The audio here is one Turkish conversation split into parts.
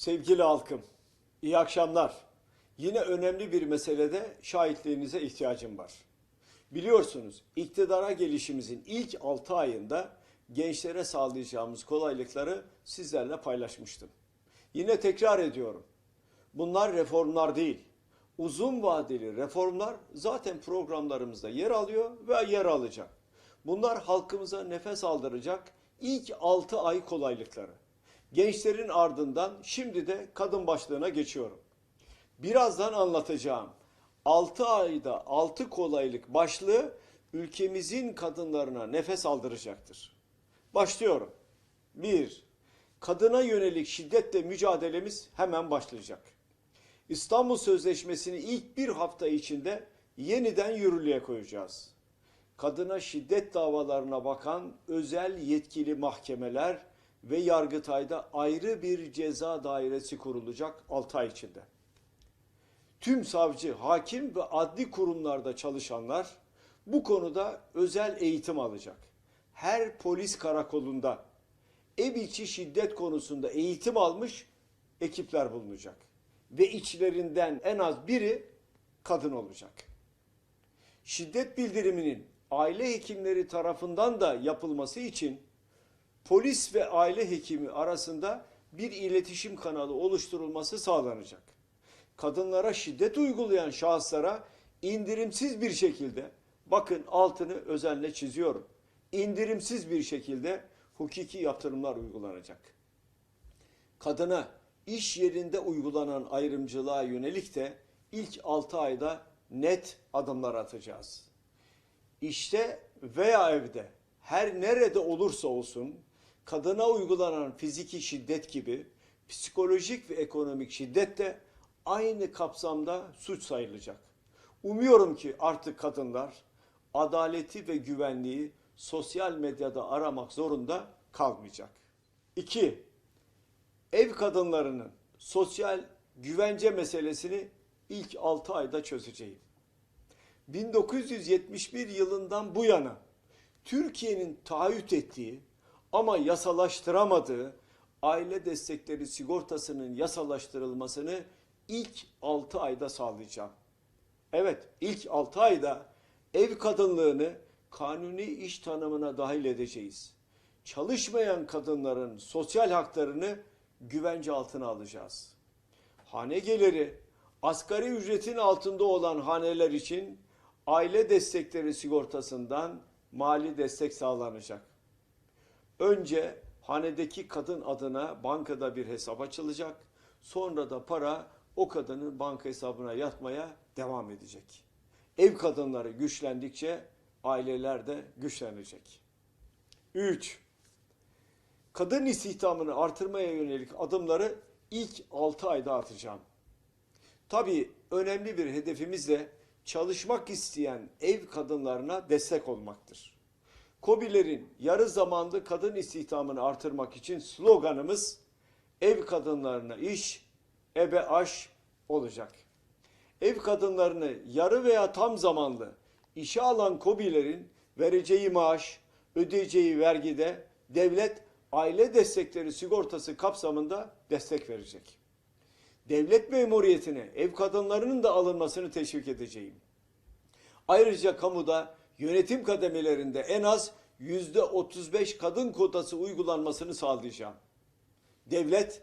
Sevgili halkım, iyi akşamlar. Yine önemli bir meselede şahitliğinize ihtiyacım var. Biliyorsunuz iktidara gelişimizin ilk 6 ayında gençlere sağlayacağımız kolaylıkları sizlerle paylaşmıştım. Yine tekrar ediyorum. Bunlar reformlar değil. Uzun vadeli reformlar zaten programlarımızda yer alıyor ve yer alacak. Bunlar halkımıza nefes aldıracak ilk 6 ay kolaylıkları. Gençlerin ardından şimdi de kadın başlığına geçiyorum. Birazdan anlatacağım. 6 ayda 6 kolaylık başlığı ülkemizin kadınlarına nefes aldıracaktır. Başlıyorum. 1. Kadına yönelik şiddetle mücadelemiz hemen başlayacak. İstanbul Sözleşmesi'ni ilk bir hafta içinde yeniden yürürlüğe koyacağız. Kadına şiddet davalarına bakan özel yetkili mahkemeler ve Yargıtay'da ayrı bir ceza dairesi kurulacak 6 ay içinde. Tüm savcı, hakim ve adli kurumlarda çalışanlar bu konuda özel eğitim alacak. Her polis karakolunda ev içi şiddet konusunda eğitim almış ekipler bulunacak. Ve içlerinden en az biri kadın olacak. Şiddet bildiriminin aile hekimleri tarafından da yapılması için polis ve aile hekimi arasında bir iletişim kanalı oluşturulması sağlanacak. Kadınlara şiddet uygulayan şahıslara indirimsiz bir şekilde bakın altını özenle çiziyorum. indirimsiz bir şekilde hukuki yaptırımlar uygulanacak. Kadına iş yerinde uygulanan ayrımcılığa yönelik de ilk 6 ayda net adımlar atacağız. İşte veya evde her nerede olursa olsun kadına uygulanan fiziki şiddet gibi psikolojik ve ekonomik şiddet de aynı kapsamda suç sayılacak. Umuyorum ki artık kadınlar adaleti ve güvenliği sosyal medyada aramak zorunda kalmayacak. 2. Ev kadınlarının sosyal güvence meselesini ilk 6 ayda çözeceğim. 1971 yılından bu yana Türkiye'nin taahhüt ettiği ama yasalaştıramadığı aile destekleri sigortasının yasalaştırılmasını ilk 6 ayda sağlayacağım. Evet, ilk 6 ayda ev kadınlığını kanuni iş tanımına dahil edeceğiz. Çalışmayan kadınların sosyal haklarını güvence altına alacağız. Hane geliri asgari ücretin altında olan haneler için aile destekleri sigortasından mali destek sağlanacak. Önce hanedeki kadın adına bankada bir hesap açılacak. Sonra da para o kadının banka hesabına yatmaya devam edecek. Ev kadınları güçlendikçe aileler de güçlenecek. 3. Kadın istihdamını artırmaya yönelik adımları ilk 6 ayda atacağım. Tabii önemli bir hedefimiz de çalışmak isteyen ev kadınlarına destek olmaktır. KOBİ'lerin yarı zamanlı kadın istihdamını artırmak için sloganımız ev kadınlarına iş, ebe aş olacak. Ev kadınlarını yarı veya tam zamanlı işe alan KOBİ'lerin vereceği maaş, ödeyeceği vergide devlet aile destekleri sigortası kapsamında destek verecek. Devlet memuriyetine ev kadınlarının da alınmasını teşvik edeceğim. Ayrıca kamuda yönetim kademelerinde en az yüzde 35 kadın kotası uygulanmasını sağlayacağım. Devlet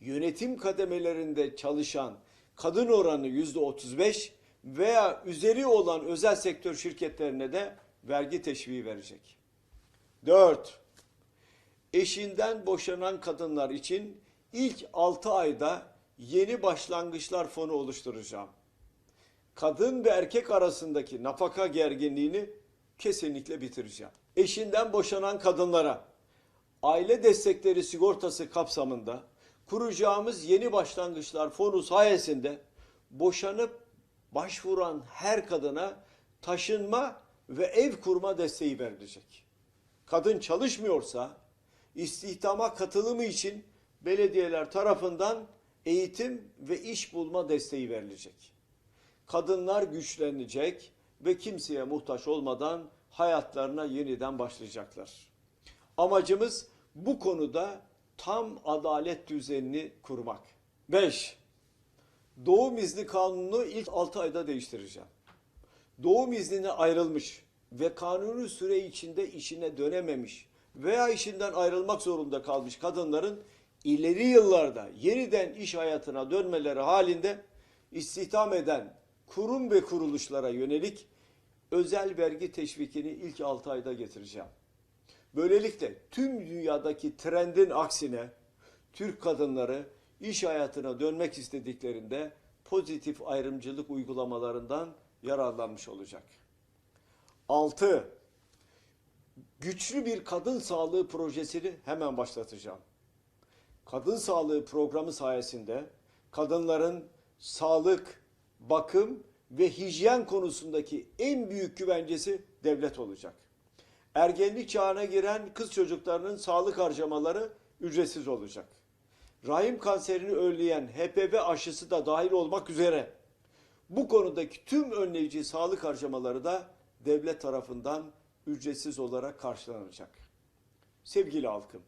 yönetim kademelerinde çalışan kadın oranı yüzde 35 veya üzeri olan özel sektör şirketlerine de vergi teşviği verecek. 4. Eşinden boşanan kadınlar için ilk 6 ayda yeni başlangıçlar fonu oluşturacağım. Kadın ve erkek arasındaki nafaka gerginliğini kesinlikle bitireceğim. Eşinden boşanan kadınlara aile destekleri sigortası kapsamında kuracağımız yeni başlangıçlar fonu sayesinde boşanıp başvuran her kadına taşınma ve ev kurma desteği verilecek. Kadın çalışmıyorsa istihdama katılımı için belediyeler tarafından eğitim ve iş bulma desteği verilecek. Kadınlar güçlenecek ve kimseye muhtaç olmadan hayatlarına yeniden başlayacaklar. Amacımız bu konuda tam adalet düzenini kurmak. 5. Doğum izni kanunu ilk 6 ayda değiştireceğim. Doğum iznine ayrılmış ve kanuni süre içinde işine dönememiş veya işinden ayrılmak zorunda kalmış kadınların ileri yıllarda yeniden iş hayatına dönmeleri halinde istihdam eden kurum ve kuruluşlara yönelik özel vergi teşvikini ilk 6 ayda getireceğim. Böylelikle tüm dünyadaki trendin aksine Türk kadınları iş hayatına dönmek istediklerinde pozitif ayrımcılık uygulamalarından yararlanmış olacak. 6. Güçlü bir kadın sağlığı projesini hemen başlatacağım. Kadın sağlığı programı sayesinde kadınların sağlık, bakım ve hijyen konusundaki en büyük güvencesi devlet olacak. Ergenlik çağına giren kız çocuklarının sağlık harcamaları ücretsiz olacak. Rahim kanserini önleyen HPV aşısı da dahil olmak üzere bu konudaki tüm önleyici sağlık harcamaları da devlet tarafından ücretsiz olarak karşılanacak. Sevgili halkım,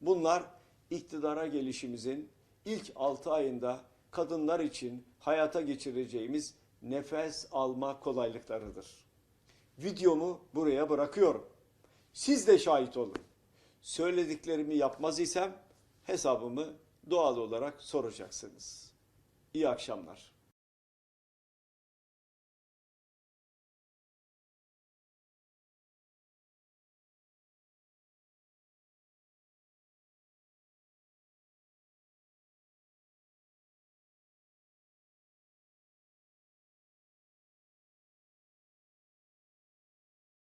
bunlar iktidara gelişimizin ilk 6 ayında kadınlar için hayata geçireceğimiz nefes alma kolaylıklarıdır. Videomu buraya bırakıyorum. Siz de şahit olun. Söylediklerimi yapmaz isem hesabımı doğal olarak soracaksınız. İyi akşamlar.